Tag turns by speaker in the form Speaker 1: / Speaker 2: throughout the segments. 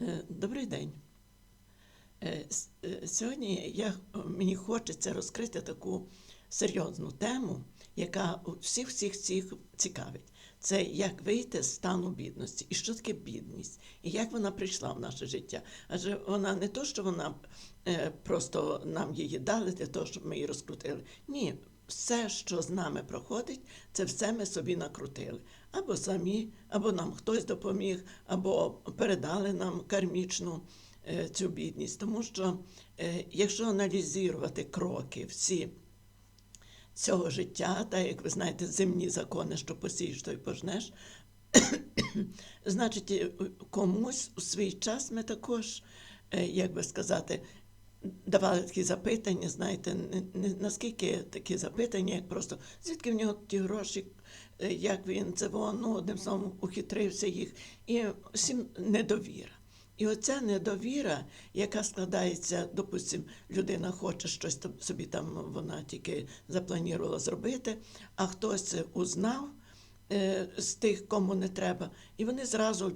Speaker 1: Е, Добрий день. Е, е, Сьогодні я, мені хочеться розкрити таку серйозну тему, яка всіх всіх всіх цікавить. Це як вийти з стану бідності, і що таке бідність, і як вона прийшла в наше життя. Адже вона не то, що вона просто нам її дали для того, щоб ми її розкрутили. Ні, все, що з нами проходить, це все ми собі накрутили. Або самі, або нам хтось допоміг, або передали нам кармічну е, цю бідність. Тому що е, якщо аналізувати кроки всі цього життя, так як ви знаєте, земні закони, що посієш, то й пожнеш, значить, е, комусь у свій час ми також, як би сказати, давали такі запитання, знаєте, не, не наскільки такі запитання, як просто звідки в нього ті гроші, як він це воно, ну, одним словом, ухитрився їх, і всім недовіра. І оця недовіра, яка складається, допустим, людина хоче щось собі там, вона тільки запланувала зробити, а хтось узнав е, з тих, кому не треба, і вони зразу,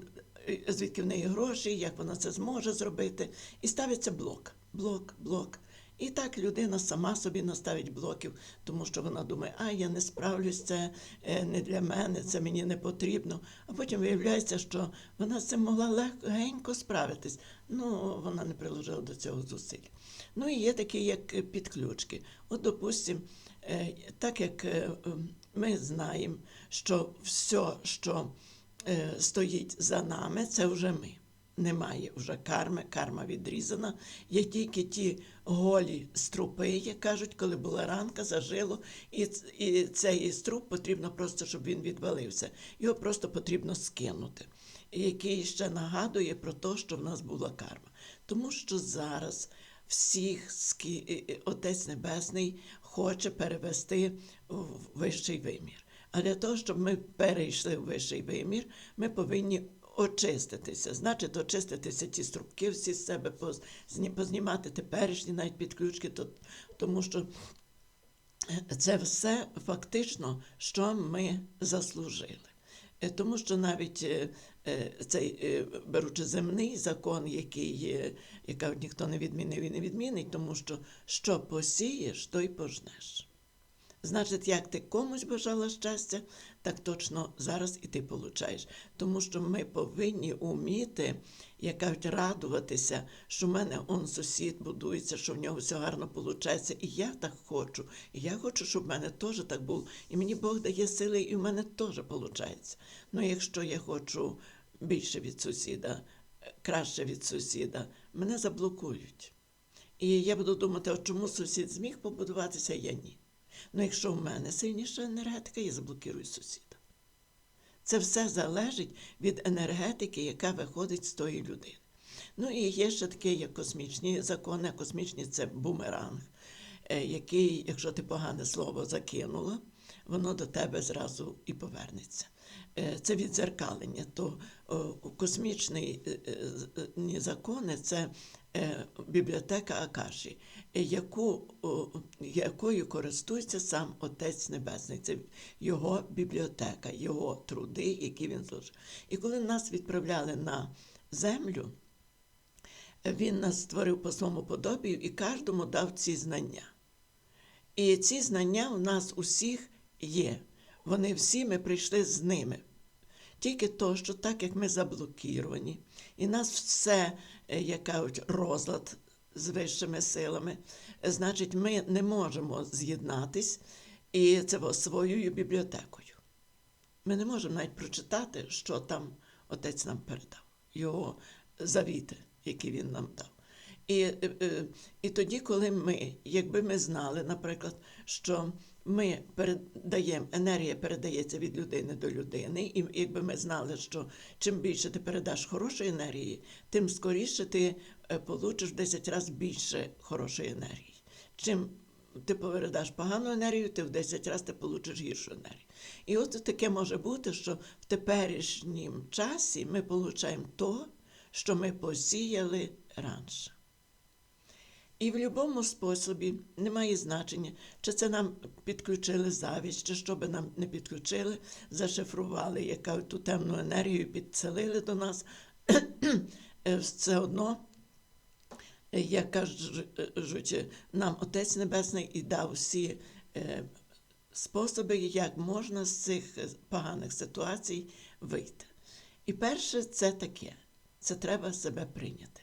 Speaker 1: е, звідки в неї гроші, як вона це зможе зробити, і ставиться блок, блок, блок. І так людина сама собі наставить блоків, тому що вона думає, а я не справлюсь, це е, не для мене, це мені не потрібно. А потім виявляється, що вона з цим могла легенько справитись. Ну, вона не приложила до цього зусиль. Ну і є такі, як підключки. От, допустим, е, так як е, ми знаємо, що все, що стоїть за нами, це вже ми. Немає вже карми, карма відрізана. Є тільки ті голі струпи, як кажуть, коли була ранка, зажило, і, і цей струп потрібно просто, щоб він відвалився. Його просто потрібно скинути, який ще нагадує про те, що в нас була карма. Тому що зараз всіх скі- Отець Небесний хоче перевести в вищий вимір. А для того, щоб ми перейшли в вищий вимір, ми повинні очиститися. Значить, очиститися ті струбки всі з себе, поз- познімати теперішні навіть підключки, то, тому що це все фактично, що ми заслужили. Е, Тому що навіть е, е, цей, беручи земний закон, який яка ніхто не відмінив і не відмінить, тому що що посієш, то й пожнеш. Значить, як ти комусь бажала щастя, так точно зараз і ти получаєш. Тому що ми повинні уміти, як кажуть, радуватися, що в мене он сусід будується, що в нього все гарно виходить. І я так хочу. І я хочу, щоб в мене теж так було. І мені Бог дає сили, і в мене теж виходить. Ну, якщо я хочу більше від сусіда, краще від сусіда, мене заблокують. І я буду думати, а чому сусід зміг побудуватися, а я ні. Ну, якщо в мене сильніша енергетика, я заблокирую сусіда. Це все залежить від енергетики, яка виходить з тої людини. Ну і є ще такі, як космічні закони, космічні це бумеранг, е, який, якщо ти погане слово закинула, воно до тебе зразу і повернеться. Е, Це відзеркалення. То космічні е, е, закони це бібліотека Акаші, яку, якою користується сам Отець Небесний. Це його бібліотека, його труди, які він зложив. І коли нас відправляли на землю, він нас створив по своєму подобію і кожному дав ці знання. І ці знання у нас усіх є. Вони всі ми прийшли з ними. Тільки то, що так як ми заблокіровані, і нас все, е, як кажуть, розлад з вищими силами, значить, ми не можемо з'єднатись і це своєю бібліотекою. Ми не можемо навіть прочитати, що там отець нам передав, його завіти, які він нам дав. І, е, е, і тоді, коли ми, якби ми знали, наприклад, що ми передаємо, енергія передається від людини до людини, і якби ми знали, що чим більше ти передаш хорошої енергії, тим скоріше ти е, получиш в 10 разів більше хорошої енергії. Чим ти передаш погану енергію, ти в 10 разів ти получиш гіршу енергію. І от таке може бути, що в теперішнім часі ми получаємо то, що ми посіяли раніше. І в будь-якому способі немає значення, чи це нам підключили завість, чи що би нам не підключили, зашифрували, яка ту темну енергію підселили до нас. е, все одно, як кажуть, нам Отець Небесний і дав всі е, способи, як можна з цих поганих ситуацій вийти. І перше, це таке: це треба себе прийняти.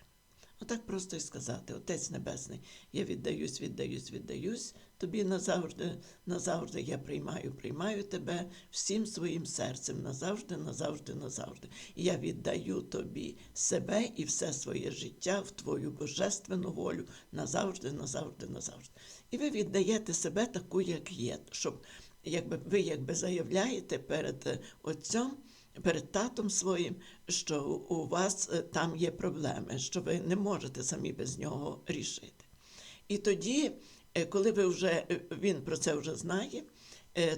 Speaker 1: Отак просто і сказати, Отець Небесний, я віддаюсь, віддаюсь, віддаюсь. Тобі назавжди, назавжди я приймаю, приймаю тебе всім своїм серцем, назавжди, назавжди, назавжди. Я віддаю тобі себе і все своє життя в твою божественну волю. Назавжди, назавжди, назавжди. І ви віддаєте себе таку, як є, щоб якби ви якби заявляєте перед е, Отцем перед татом своїм, що у вас е, там є проблеми, що ви не можете самі без нього рішити. І тоді, е, коли ви вже, е, він про це вже знає,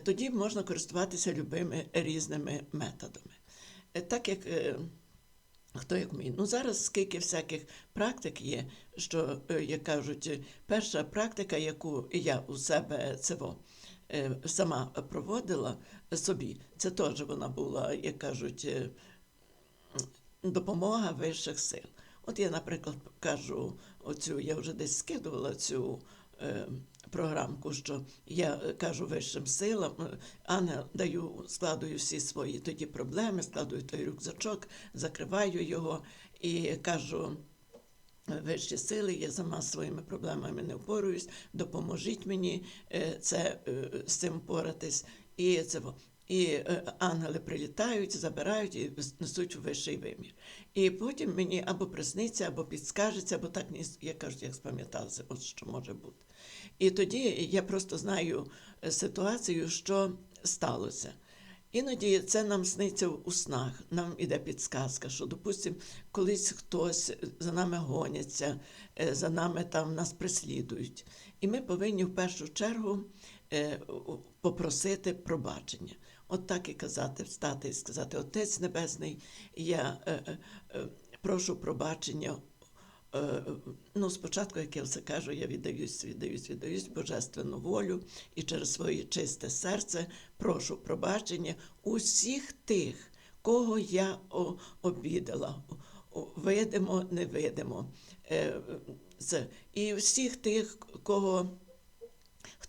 Speaker 1: тоді можна користуватися любими різними методами. Так як хто як мій. Ну зараз скільки всяких практик є, що, як кажуть, перша практика, яку я у себе цево сама проводила собі, це теж вона була, як кажуть, е, допомога вищих сил. От я, наприклад, кажу, оцю, я вже десь скидувала цю е, програмку, що я кажу вищим силам, а не даю, складую всі свої тоді проблеми, складую той рюкзачок, закриваю його і кажу вищі сили, я сама своїми проблемами не впораюсь, допоможіть мені е, це, е, з цим поратись. І це і е, ангели прилітають, забирають і несуть у вищий вимір. І потім мені або присниться, або підскажеться, або так я кажу, як спам'яталася, от що може бути. І тоді я просто знаю ситуацію, що сталося. Іноді це нам сниться у снах, нам іде підсказка, що, допустимо, колись хтось за нами гоняться, е, за нами там нас преслідують. І ми повинні в першу чергу е, попросити пробачення. От так і казати, встати і сказати: Отець Небесний, я е, прошу пробачення Е, ну, спочатку, як я все кажу, я віддаюсь, віддаюсь, віддаюсь божественну волю і через своє чисте серце прошу пробачення усіх тих, кого я обідала, видимо, невидимо. видимо. це. І всіх тих, кого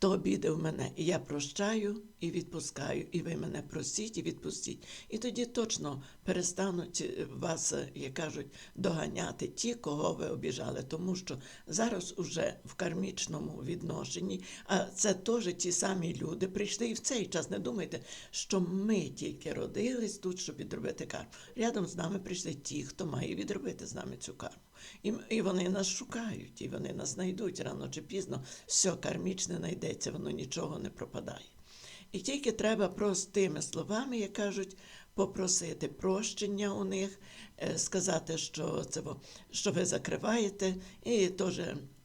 Speaker 1: хто обідав мене, і я прощаю і відпускаю, і ви мене простіть і відпустіть. І тоді точно перестануть е, вас, е, як кажуть, доганяти ті, кого ви обіжали, тому що зараз уже в кармічному відношенні, а це теж ті самі люди прийшли і в цей час. Не думайте, що ми тільки родились тут, щоб відробити карму. Рядом з нами прийшли ті, хто має відробити з нами цю карму. І і вони нас шукають, і вони нас знайдуть рано чи пізно. Все кармічне знайдеться, воно нічого не пропадає. І тільки треба простими словами, як кажуть, попросити прощення у них, е, сказати, що це що ви закриваєте, і теж.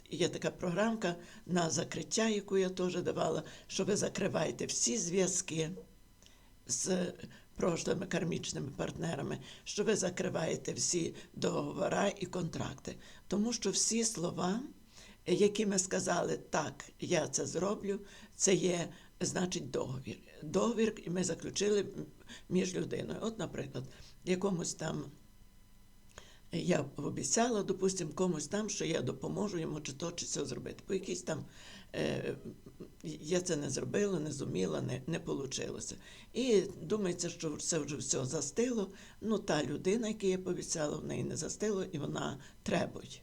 Speaker 1: Є така програмка на закриття, яку я теж давала, що ви закриваєте всі зв'язки з прошлими кармічними партнерами, що ви закриваєте всі договори і контракти. Тому що всі слова, які ми сказали, так, я це зроблю, це є, значить, договір. Договір ми заключили між людиною. От, наприклад, якомусь там. Я обіцяла, допустимо, комусь там, що я допоможу йому чи то, чи це зробити. По якійсь там я це не зробила, не зуміла, не не вийшло. І думається, що це вже все застило. Ну, та людина, яку я пообіцяла, в неї не застило, і вона требує.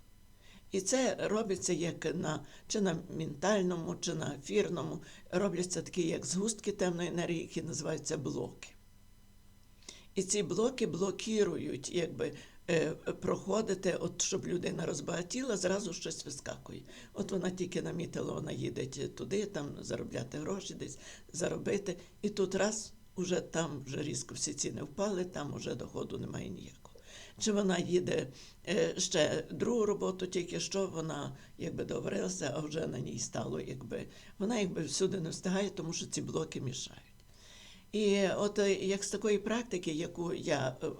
Speaker 1: І це робиться як на чи на ментальному, чи на ефірному. Робляться такі, як згустки темної енергії, які називаються блоки. І ці блоки блокують, якби. Е, проходити, от щоб людина розбагатіла, зразу щось вискакує. От вона тільки намітила, вона їде туди, там заробляти гроші, десь заробити. І тут раз уже там вже різко всі ціни впали, там вже доходу немає ніякого. Чи вона їде е, ще другу роботу, тільки що вона якби договорилася, а вже на ній стало, якби вона якби всюди не встигає, тому що ці блоки мішають. І от е, як з такої практики, яку я е, е,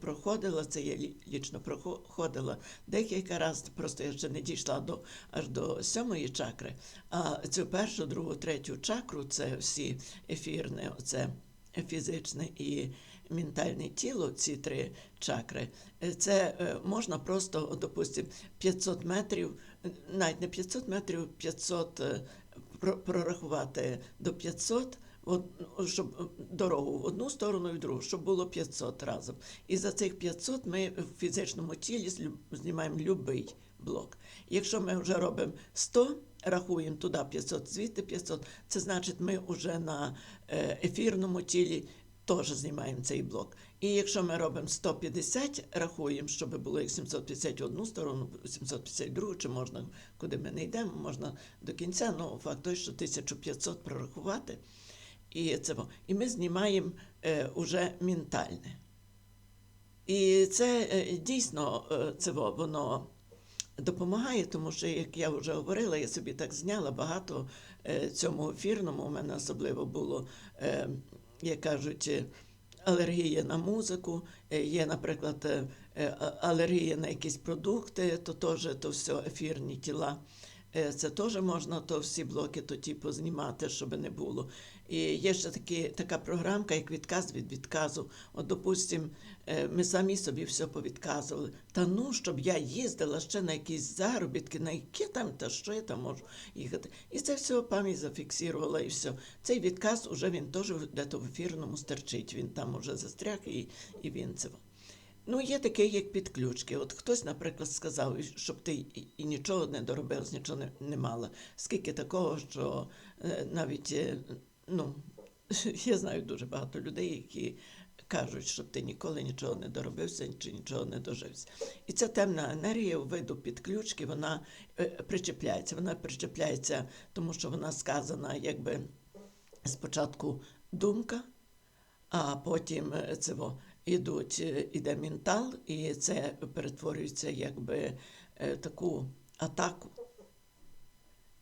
Speaker 1: проходила, це я лічно проходила декілька разів, просто я ще не дійшла до аж до сьомої чакри. А цю першу, другу, третю чакру це всі ефірне, це фізичне і ментальне тіло, ці три чакри, це можна просто, от, допустим, 500 метрів, навіть не 500 метрів, 500 е, прорахувати до 500, от, щоб е, дорогу в одну сторону і в другу, щоб було 500 разом. І за цих 500 ми в фізичному тілі знімаємо будь-який блок. Якщо ми вже робимо 100, рахуємо туди 500, звідти 500, це значить, ми вже на е, ефірному тілі теж знімаємо цей блок. І якщо ми робимо 150, рахуємо, щоб було як 750 в одну сторону, 750 в другу, чи можна, куди ми не йдемо, можна до кінця, ну факт той, що 1500 прорахувати. І, це, і ми знімаємо е, уже ментальне. І це е, дійсно е, це воно допомагає, тому що, як я вже говорила, я собі так зняла багато е, цьому ефірному. У мене особливо було, е, як кажуть, е, алергія на музику, е, є, наприклад, е, е, алергія на якісь продукти, то теж то все ефірні тіла. Це теж можна то всі блоки то ті познімати, щоб не було. І є ще такі, така програмка, як відказ від відказу. От, допустим, е, ми самі собі все повідказували. Та ну, щоб я їздила ще на якісь заробітки, на які там, та що я там можу їхати. І це все пам'ять зафіксувала і все. Цей відказ уже він теж в ефірному стерчить. Він там уже застряг і, і він це. Ну, є таке, як підключки. От хтось, наприклад, сказав, щоб ти і нічого не доробив, нічого не, не мала. Скільки такого, що е, навіть, е, ну, я знаю дуже багато людей, які кажуть, щоб ти ніколи нічого не доробився чи нічого не дожився. І ця темна енергія у виду підключки, вона е, причепляється. Вона причепляється, тому що вона сказана, якби спочатку думка, а потім це во, ідуть, е, іде ментал, і це перетворюється якби е, таку атаку.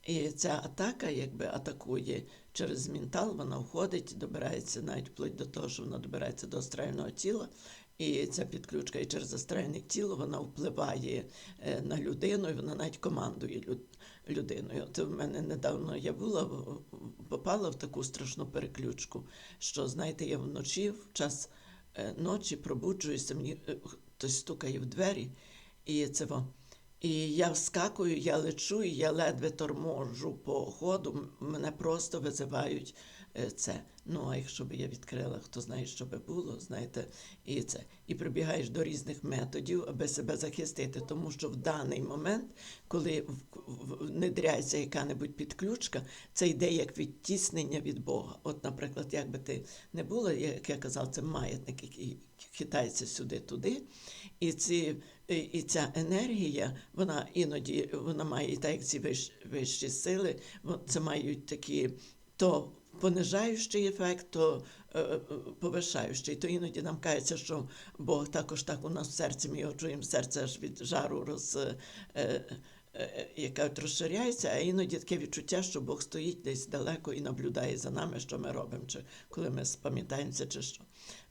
Speaker 1: І ця атака якби атакує через ментал, вона входить, добирається навіть вплоть до того, що вона добирається до астрального тіла. І ця підключка і через астральне тіло вона впливає е, на людину, і вона навіть командує людиною. От в мене недавно я була, попала в таку страшну переключку, що, знаєте, я вночі, в час е, ночі пробуджуюся, мені е, хтось стукає в двері, і це. І я вскакую, я лечу, і я ледве торможу по ходу, мене просто визивають е, це. Ну, а якщо б я відкрила, хто знає, що би було, знаєте, і це. І прибігаєш до різних методів, аби себе захистити, тому що в даний момент, коли внедряється яка-небудь підключка, це йде як відтіснення від Бога. От, наприклад, як би ти не було, як я казав, це маятник, який хитається сюди-туди. І, ці, і, ця енергія, вона іноді вона має так, як ці вищ, вищі сили, це мають такі то понижаючий ефект, то е, е, повишаючий. То іноді нам кажеться, що Бог також так у нас в серці, ми його чуємо, серце аж від жару роз. Е, е, яка розширяється, а іноді таке відчуття, що Бог стоїть десь далеко і наблюдає за нами, що ми робимо, чи коли ми спам'ятаємося, чи що.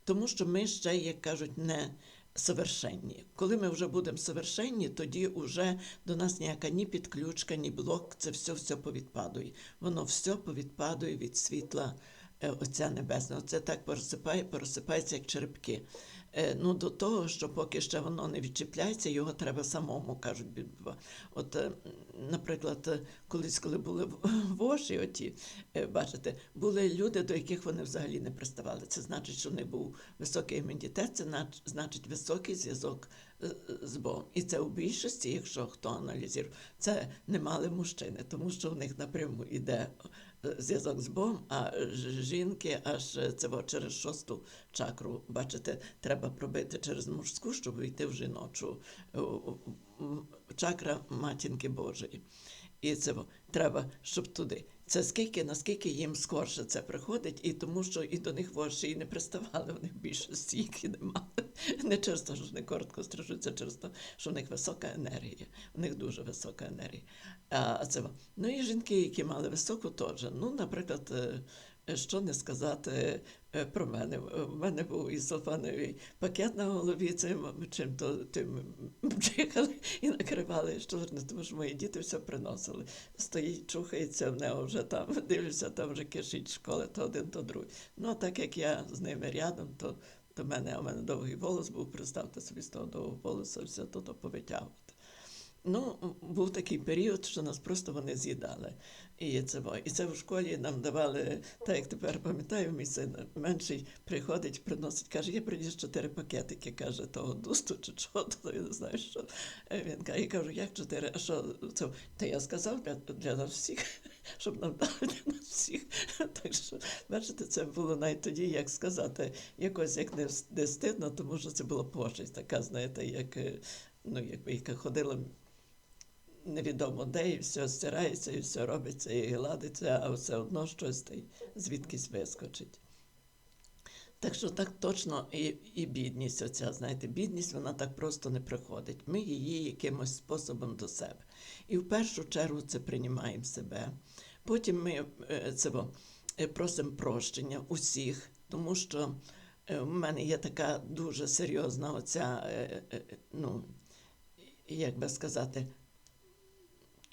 Speaker 1: Тому що ми ще, як кажуть, не совершенні. Коли ми вже будемо совершенні, тоді вже до нас ніяка ні підключка, ні блок, це все все повідпадує. Воно все повідпадує від світла е, Отця Небесного. Це так порозсипає, порозсипається, як черепки. Е, Ну, до того, що поки ще воно не відчіпляється, його треба самому, кажуть. От, е, наприклад, е, колись, коли були воші, оті, бачите, були люди, до яких вони взагалі не приставали. Це значить, що них був високий імунітет, це значить високий зв'язок з Богом. І це у більшості, якщо хто аналізує, це не мали мужчини, тому що в них напряму йде е, зв'язок з Богом, а жінки аж це через шосту чакру, бачите, треба пробити через мужську, щоб війти в жіночу чакра матінки Божої. І це треба, щоб туди. Це скільки, наскільки їм скорше це приходить, і тому що і до них воші і не приставали, в них більше стійки не мали. Не через те, що вони коротко стрижуться, через те, що в них висока енергія. У них дуже висока енергія. А це ну і жінки, які мали високу, теж. Ну, наприклад, е, що не сказати е, про мене. У мене був ізофановий пакет на голові, цим чим то тим бджихали і накривали штурни, тому що мої діти все приносили. Стоїть, чухається в нього вже там, дивлюся, там вже кишить школи, то один, то другий. Ну, а так як я з ними рядом, то до мене, в мене довгий волос був, представте собі з того довгого волоса, все то повитягувати. Ну, був такий період, що нас просто вони з'їдали. І це, і це в школі нам давали, так як тепер пам'ятаю, мій син менший приходить, приносить, каже, я приніс чотири пакетики, каже, того дусту чи чого, то я не знаю, що. Е, Він каже, я кажу, як чотири, а що це? Та я сказав для, для нас всіх, щоб нам дали для нас всіх. Так що, бачите, це було навіть тоді, як сказати, якось як не, не стидно, тому що це була пошесть така, знаєте, як, е, ну, якби яка ходила невідомо де, і все стирається, і все робиться, і гладиться, а все одно щось звідкись вискочить. Так що так точно і, і бідність, оця, знаєте, бідність вона так просто не приходить. Ми її якимось способом до себе. І в першу чергу це приймаємо себе. Потім ми е, це, е, просимо прощення усіх, тому що е, в мене є така дуже серйозна оця, ну, як би сказати,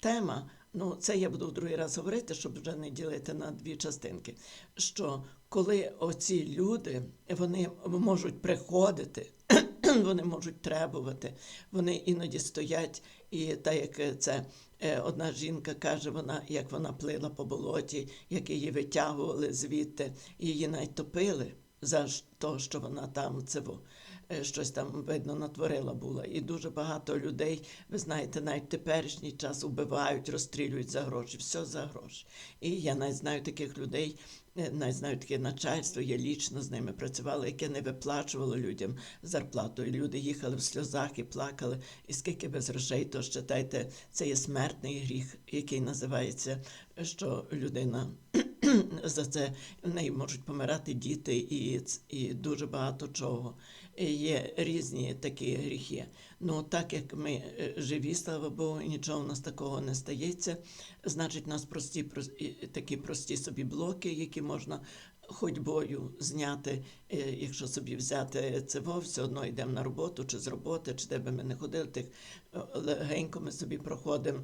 Speaker 1: тема. Ну, це я буду в другий раз говорити, щоб вже не ділити на дві частинки. Що коли оці люди вони можуть приходити, вони можуть требувати, вони іноді стоять, і так як це е, одна жінка каже, вона як вона плила по болоті, як її витягували звідти, її навіть топили за те, що вона там це во, е, щось там видно натворила була. І дуже багато людей, ви знаєте, навіть теперішній час убивають, розстрілюють за гроші, все за гроші. І я навіть знаю таких людей, е, навіть знаю таке начальство, я лічно з ними працювала, яке не виплачувало людям зарплату. І люди їхали в сльозах і плакали. І скільки без грошей, то считайте, це є смертний гріх, який називається, що людина за це в неї можуть помирати діти і, і дуже багато чого. Є різні такі гріхи. Ну так як ми е, живі, слава Богу, нічого у нас такого не стається, значить, у нас прості, прос- такі прості собі блоки, які можна ходьбою зняти, е, якщо собі взяти це все одно йдемо на роботу, чи з роботи, чи де би ми не ходили, тих е, легенько ми собі проходимо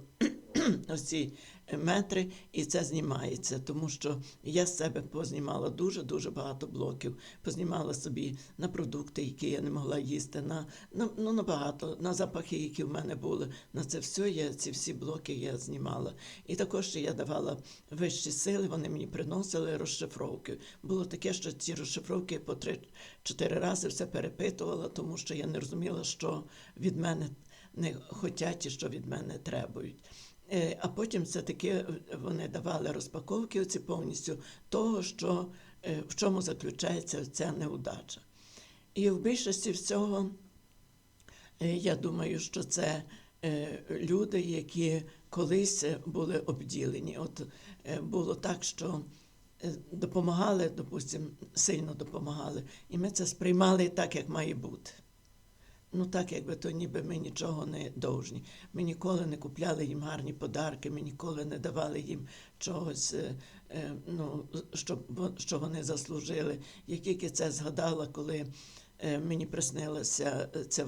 Speaker 1: ось ці метри, і це знімається, тому що я з себе познімала дуже дуже багато блоків. Познімала собі на продукти, які я не могла їсти, на, на ну на багато, на запахи, які в мене були. На це все я ці всі блоки я знімала. І також я давала вищі сили. Вони мені приносили розшифровки. Було таке, що ці розшифровки по три-чотири рази все перепитувала, тому що я не розуміла, що від мене не хотять і що від мене требують. Е, А потім все-таки вони давали розпаковки оці повністю того, що, е, в чому заключається ця неудача. І в більшості всього, е, я думаю, що це е, люди, які колись були обділені. От е, було так, що е, допомагали, допустимо, сильно допомагали, і ми це сприймали так, як має бути. Ну так, якби то ніби ми нічого не довжні. Ми ніколи не купляли їм гарні подарки, ми ніколи не давали їм чогось, е, е, ну, що, що вони заслужили. Я тільки це згадала, коли е, мені приснилося це,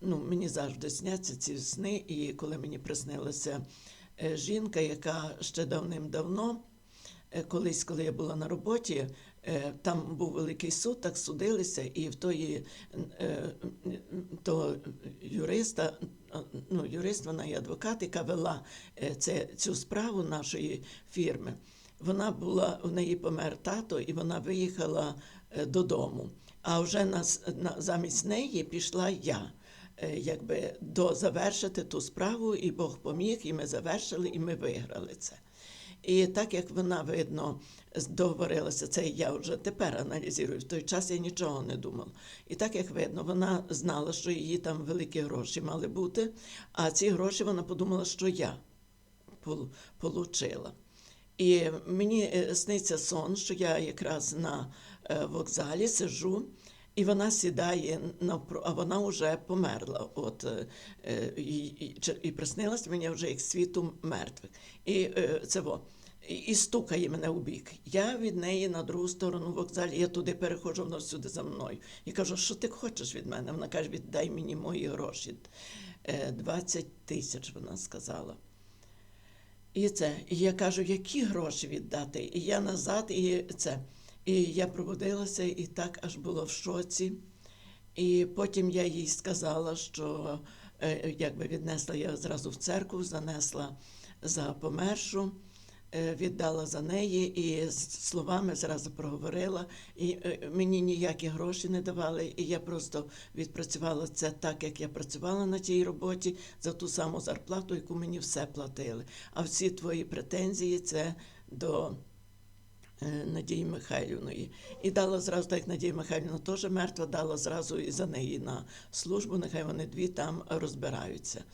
Speaker 1: ну, мені завжди сняться ці сни, і коли мені приснилася жінка, яка ще давним-давно колись, коли я була на роботі, там був великий суд, так судилися, і в тої е, то юриста, е, ну, юрист, вона і адвокат, яка вела е, це, цю справу нашої фірми. Вона була, у неї помер тато, і вона виїхала е, додому. А вже нас, на, замість неї пішла я. е, Якби до завершити ту справу, і Бог поміг, і ми завершили, і ми виграли це. І так як вона, видно, договорилася, це я вже тепер аналізую. В той час я нічого не думала. І так як видно, вона знала, що її там великі гроші мали бути, а ці гроші вона подумала, що я пол- получила. І мені е, сниться сон, що я якраз на е, вокзалі сижу, і вона сідає навпро, а вона вже померла. От, е, е, і, і, і приснилась мені вже як світу мертвих. І е, це во. І, стукає мене у бік. Я від неї на другу сторону вокзалі, я туди переходжу, вона всюди за мною. І кажу, що ти хочеш від мене? Вона каже, віддай мені мої гроші. Е, 20 тисяч, вона сказала. І це, і я кажу, які гроші віддати? І я назад, і це. І я пробудилася, і так аж було в шоці. І потім я їй сказала, що е, якби віднесла я зразу в церкву, занесла за помершу, е, віддала за неї і словами зразу проговорила. І е, мені ніякі гроші не давали, і я просто відпрацювала це так, як я працювала на тій роботі, за ту саму зарплату, яку мені все платили. А всі твої претензії це до. Е, Надії Михайлівної. І дала зразу, так як Надія Михайлівна теж мертва, дала зразу і за неї на службу, нехай вони дві там розбираються.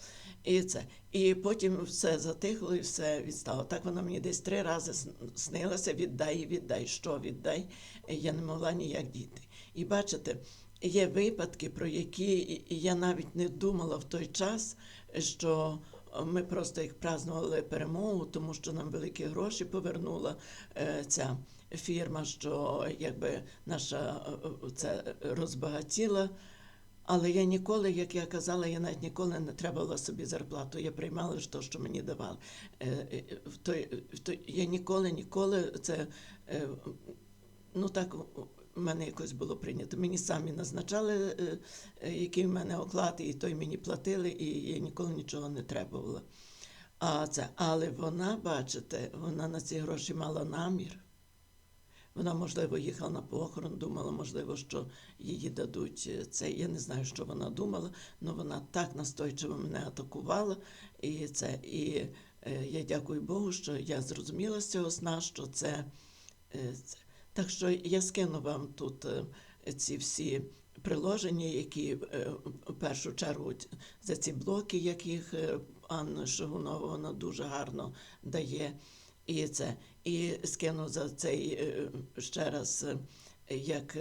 Speaker 1: І це. І потім все затихло і все відстало. Так вона мені десь три рази снилася: віддай, віддай, що віддай. Я не могла ніяк діти. І бачите, є випадки, про які я навіть не думала в той час, що ми просто їх празднували перемогу, тому що нам великі гроші повернула е, ця фірма, що якби наша е, це розбагатіла. Але я ніколи, як я казала, я навіть ніколи не требувала собі зарплату. Я приймала лише те, що мені давали. Е, в той, в той, я ніколи, ніколи це ну так мене якось було прийнято. Мені самі назначали, е, е, який в мене оклад, і той мені платили, і я ніколи нічого не требувала. А це, але вона, бачите, вона на ці гроші мала намір. Вона, можливо, їхала на похорон, думала, можливо, що її дадуть е, це. Я не знаю, що вона думала, але вона так настойчиво мене атакувала. І це, і я дякую Богу, що я зрозуміла з цього сна, що це. це. Так що я скину вам тут е, ці всі приложення, які е, в першу чергу за ці блоки, яких е, Анна Шигунова вона дуже гарно дає. І це і скину за цей ще раз, як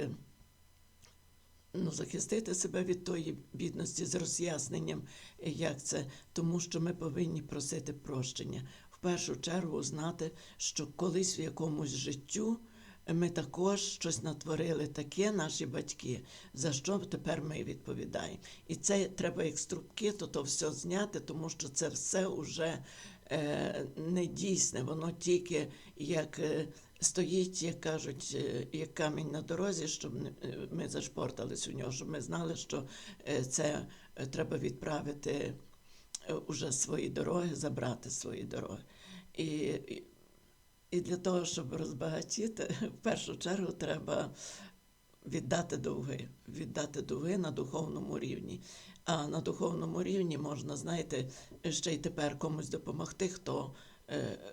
Speaker 1: ну, захистити себе від тої бідності з роз'ясненням, як це, тому що ми повинні просити прощення. В першу чергу знати, що колись в якомусь життю ми також щось натворили таке, наші батьки, за що тепер ми відповідаємо. І це треба як струбки, то то все зняти, тому що це все вже е, не дійсне, воно тільки як е, стоїть, як кажуть, е, як камінь на дорозі, щоб е, ми зашпортались у нього, щоб ми знали, що це треба відправити уже свої дороги, забрати свої дороги. І, і, для того, щоб розбагатіти, в першу чергу треба віддати довги, віддати довги на духовному рівні. А на духовному рівні можна, знаєте, ще й тепер комусь допомогти, хто,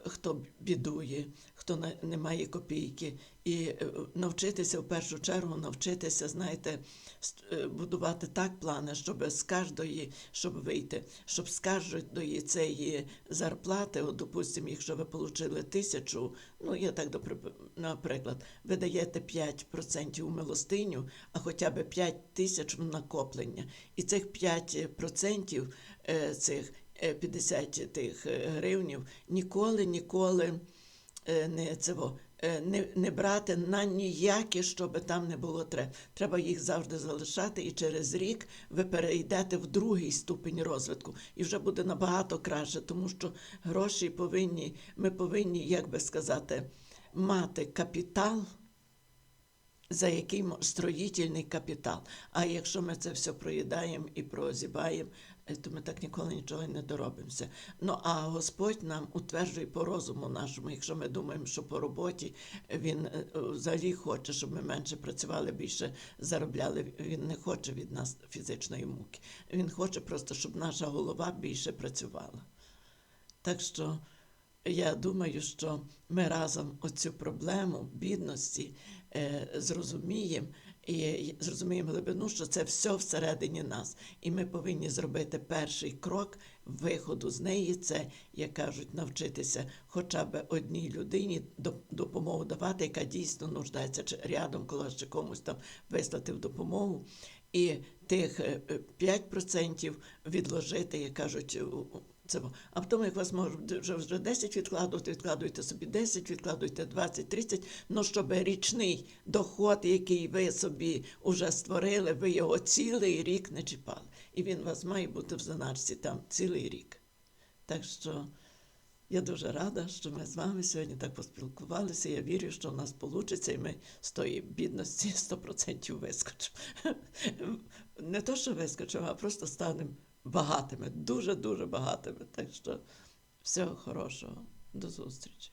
Speaker 1: хто бідує, хто не має копійки. І е, навчитися в першу чергу, навчитися, знаєте, е, будувати так плани, щоб з кожної, щоб вийти, щоб з кожної цієї зарплати, от, допустимо, якщо ви отримали тисячу, ну я так наприклад, ви даєте 5% у милостиню, а хоча б 5 тисяч в накоплення. І цих 5% е, цих е, 50 тих е, гривнів ніколи, ніколи е, не цього. е, Не, не брати на ніякі, щоб там не було треба. Треба їх завжди залишати, і через рік ви перейдете в другий ступень розвитку, і вже буде набагато краще, тому що гроші повинні, ми повинні, як би сказати, мати капітал, за який мо- строїтельний капітал. А якщо ми це все проїдаємо і прозібаємо, е, то ми так ніколи нічого не доробимося. Ну а Господь нам утверджує по розуму нашому, якщо ми думаємо, що по роботі він е, взагалі хоче, щоб ми менше працювали, більше заробляли. Він не хоче від нас фізичної муки. Він хоче просто, щоб наша голова більше працювала. Так що я думаю, що ми разом оцю проблему бідності е, зрозуміємо і зрозуміємо глибину, що це все всередині нас. І ми повинні зробити перший крок виходу з неї. Це, як кажуть, навчитися хоча б одній людині доп- допомогу давати, яка дійсно нуждається чи рядом коло чи комусь там вислати в допомогу. І тих е, е, 5% відложити, як кажуть, це, а потім, як вас можуть вже, вже 10 відкладувати, відкладуйте собі 10, відкладуйте 20, 30, ну щоб річний доход, який ви собі вже створили, ви його цілий рік не чіпали. І він у вас має бути в заначці там цілий рік. Так що Я дуже рада, що ми з вами сьогодні так поспілкувалися. Я вірю, що в нас вийде, і ми з тої бідності 100% вискочимо. Не то, що вискочимо, а просто станемо багатими, дуже-дуже багатими. Так що всього хорошого. До зустрічі.